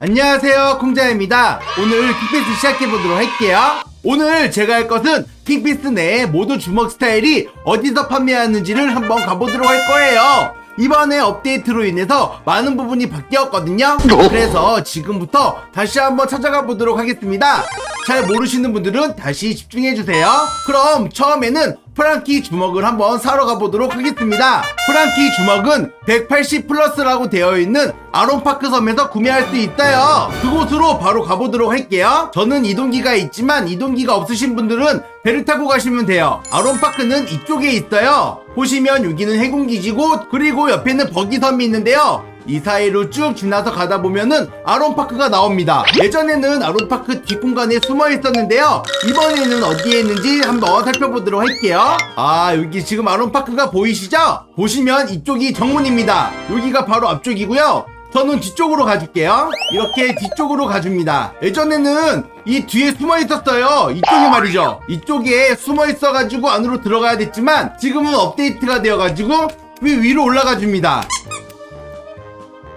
안녕하세요 콩자입니다. 오늘 킥피스 시작해보도록 할게요. 오늘 제가 할 것은 킥피스 내 모든 주먹 스타일이 어디서 판매하는지를 한번 가보도록 할 거예요. 이번에 업데이트로 인해서 많은 부분이 바뀌었거든요. 그래서 지금부터 다시 한번 찾아가 보도록 하겠습니다. 잘 모르시는 분들은 다시 집중해주세요. 그럼 처음에는 프랑키 주먹을 한번 사러 가보도록 하겠습니다. 프랑키 주먹은 180 플러스라고 되어 있는 아론파크 섬에서 구매할 수 있어요. 그곳으로 바로 가보도록 할게요. 저는 이동기가 있지만 이동기가 없으신 분들은 배를 타고 가시면 돼요. 아론파크는 이쪽에 있어요. 보시면 여기는 해군기지고 그리고 옆에는 버기섬이 있는데요 이 사이로 쭉 지나서 가다 보면은 아론파크가 나옵니다. 예전에는 아론파크 뒷공간에 숨어 있었는데요. 이번에는 어디에 있는지 한번 살펴보도록 할게요. 아, 여기 지금 아론파크가 보이시죠? 보시면 이쪽이 정문입니다. 여기가 바로 앞쪽이고요. 저는 뒤쪽으로 가줄게요. 이렇게 뒤쪽으로 가줍니다. 예전에는 이 뒤에 숨어 있었어요. 이쪽에 말이죠. 이쪽에 숨어 있어가지고 안으로 들어가야 됐지만 지금은 업데이트가 되어가지고 위 위로 올라가 줍니다.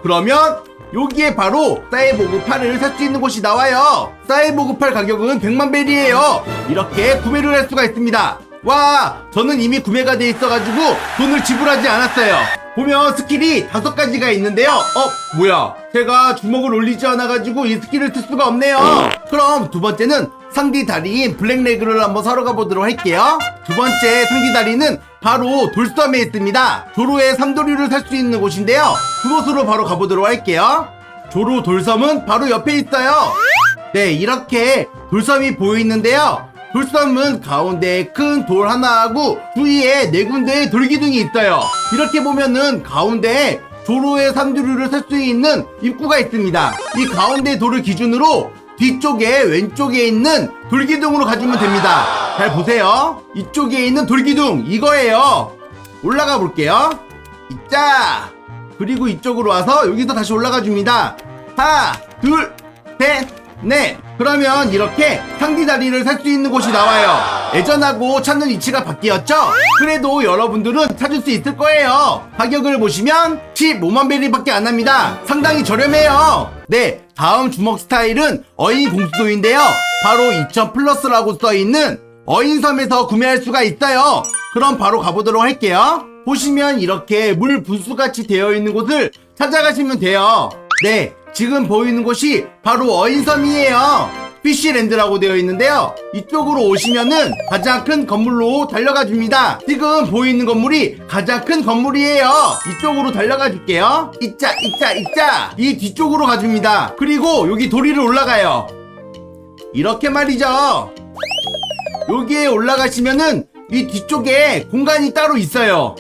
그러면 여기에 바로 사이보그 8을 살 수 있는 곳이 나와요. 사이보그 8 가격은 100만 벨이에요. 이렇게 구매를 할 수가 있습니다. 와, 저는 이미 구매가 돼 있어가지고 돈을 지불하지 않았어요. 보면 스킬이 다섯 가지가 있는데요. 어, 뭐야? 제가 주먹을 올리지 않아가지고 이 스킬을 쓸 수가 없네요. 그럼 두 번째는 상디 다리인 블랙레그를 한번 사러 가보도록 할게요. 두 번째 상디 다리는 바로 돌섬에 있습니다. 조로의 삼도류를 살 수 있는 곳인데요. 그곳으로 바로 가보도록 할게요. 조로 돌섬은 바로 옆에 있어요. 네, 이렇게 돌섬이 보이는데요. 돌섬은 가운데에 큰 돌 하나하고 주위에 네 군데의 돌기둥이 있어요. 이렇게 보면은 가운데에 조로의 삼두류를 살 수 있는 입구가 있습니다. 이 가운데 돌을 기준으로 뒤쪽에 왼쪽에 있는 돌기둥으로 가주면 됩니다. 잘 보세요. 이쪽에 있는 돌기둥 이거예요. 올라가 볼게요. 있자. 그리고 이쪽으로 와서 여기서 다시 올라가 줍니다. 하나, 둘, 셋, 넷. 그러면 이렇게 상디 다리를 살 수 있는 곳이 나와요. 예전하고 찾는 위치가 바뀌었죠? 그래도 여러분들은 찾을 수 있을 거예요. 가격을 보시면 15만 벨리밖에 안 합니다. 상당히 저렴해요. 네, 다음 주먹 스타일은 어인 공수도인데요. 바로 2000 플러스라고 써 있는 어인섬에서 구매할 수가 있어요. 그럼 바로 가보도록 할게요. 보시면 이렇게 물 분수같이 되어 있는 곳을 찾아가시면 돼요. 네, 지금 보이는 곳이 바로 어인섬이에요. 피쉬랜드라고 되어 있는데요. 이쪽으로 오시면은 가장 큰 건물로 달려가 줍니다. 지금 보이는 건물이 가장 큰 건물이에요. 이쪽으로 달려가 줄게요. 이자, 이자, 이자. 이 뒤쪽으로 가줍니다. 그리고 여기 도리를 올라가요. 이렇게 말이죠. 여기에 올라가시면은 이 뒤쪽에 공간이 따로 있어요.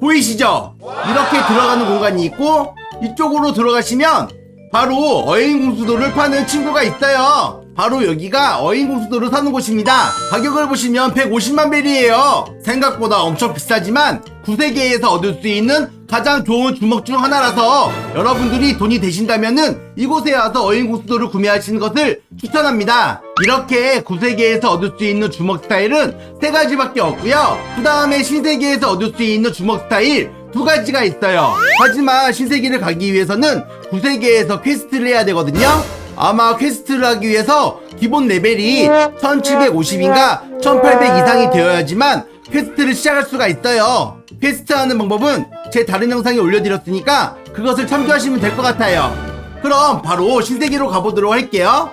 보이시죠? 이렇게 들어가는 공간이 있고 이쪽으로 들어가시면 바로 어인공수도를 파는 친구가 있어요. 바로 여기가 어인공수도를 사는 곳입니다. 가격을 보시면 150만 벨이에요. 생각보다 엄청 비싸지만 구세계에서 얻을 수 있는 가장 좋은 주먹 중 하나라서 여러분들이 돈이 되신다면은 이곳에 와서 어인공수도를 구매하시는 것을 추천합니다. 이렇게 구세계에서 얻을 수 있는 주먹 스타일은 세 가지밖에 없고요. 그 다음에 신세계에서 얻을 수 있는 주먹 스타일 두 가지가 있어요. 하지만 신세계를 가기 위해서는 구세계에서 퀘스트를 해야 되거든요. 아마 퀘스트를 하기 위해서 기본 레벨이 1750인가 1800 이상이 되어야지만 퀘스트를 시작할 수가 있어요. 퀘스트 하는 방법은 제 다른 영상에 올려드렸으니까 그것을 참조하시면 될 것 같아요. 그럼 바로 신세계로 가보도록 할게요.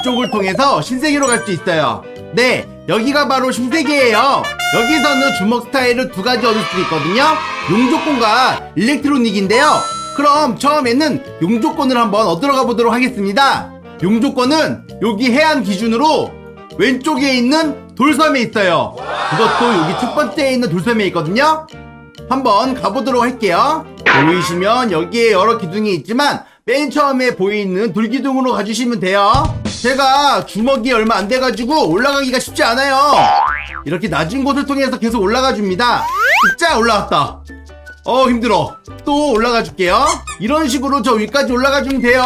이쪽을 통해서 신세계로 갈 수 있어요. 네, 여기가 바로 신세계예요. 여기서는 주먹 스타일을 두 가지 얻을 수 있거든요. 용조건과 일렉트로닉인데요. 그럼 처음에는 용조건을 한번 얻으러 가보도록 하겠습니다. 용조건은 여기 해안 기준으로 왼쪽에 있는 돌섬에 있어요. 그것도 여기 첫 번째에 있는 돌섬에 있거든요. 한번 가보도록 할게요. 보이시면 여기에 여러 기둥이 있지만 맨 처음에 보이는 돌기둥으로 가주시면 돼요. 제가 주먹이 얼마 안 돼가지고 올라가기가 쉽지 않아요. 이렇게 낮은 곳을 통해서 계속 올라가 줍니다. 진짜 올라왔다. 어 힘들어. 또 올라가 줄게요. 이런 식으로 저 위까지 올라가 주면 돼요.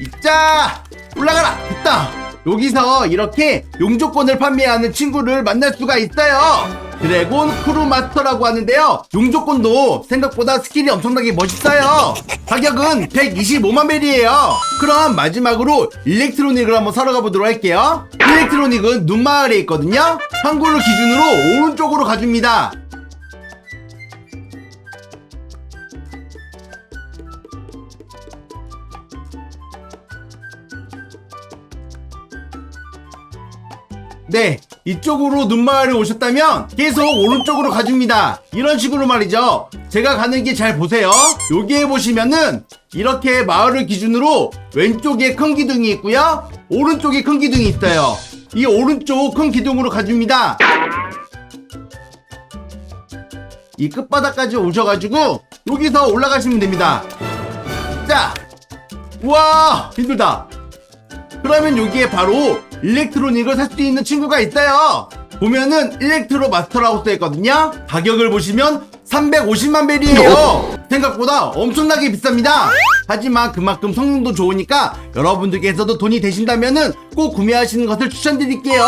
있자 올라가라 됐다 여기서 이렇게 용조건을 판매하는 친구를 만날 수가 있어요 드래곤 크루마스터라고 하는데요. 용조건도 생각보다 스킬이 엄청나게 멋있어요. 가격은 125만 벨이에요. 그럼 마지막으로 일렉트로닉을 한번 사러 가보도록 할게요. 일렉트로닉은 눈마을에 있거든요. 한글로 기준으로 오른쪽으로 가줍니다. 네, 이쪽으로 눈마을에 오셨다면 계속 오른쪽으로 가줍니다. 이런 식으로 말이죠. 제가 가는 길 잘 보세요. 여기에 보시면은 이렇게 마을을 기준으로 왼쪽에 큰 기둥이 있고요. 오른쪽에 큰 기둥이 있어요. 이 오른쪽 큰 기둥으로 가줍니다. 이 끝바닥까지 오셔가지고 여기서 올라가시면 됩니다. 자, 우와 힘들다. 그러면 여기에 바로 일렉트로닉을 살 수 있는 친구가 있어요. 보면은 일렉트로 마스터라고 써 있거든요. 가격을 보시면 350만 벨이에요. 생각보다 엄청나게 비쌉니다. 하지만 그만큼 성능도 좋으니까 여러분들께서도 돈이 되신다면은 꼭 구매하시는 것을 추천드릴게요.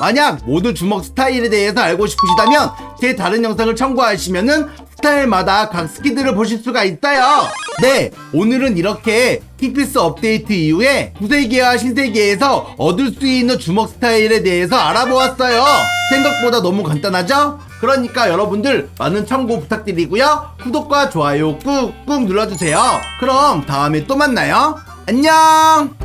만약 모든 주먹 스타일에 대해서 알고 싶으시다면 제 다른 영상을 참고하시면은 스타일마다 각 스키들을 보실 수가 있어요. 네, 오늘은 이렇게 킥피스 업데이트 이후에 구세계와 신세계에서 얻을 수 있는 주먹 스타일에 대해서 알아보았어요. 생각보다 너무 간단하죠? 그러니까 여러분들 많은 참고 부탁드리고요. 구독과 좋아요 꾹꾹 눌러주세요. 그럼 다음에 또 만나요. 안녕!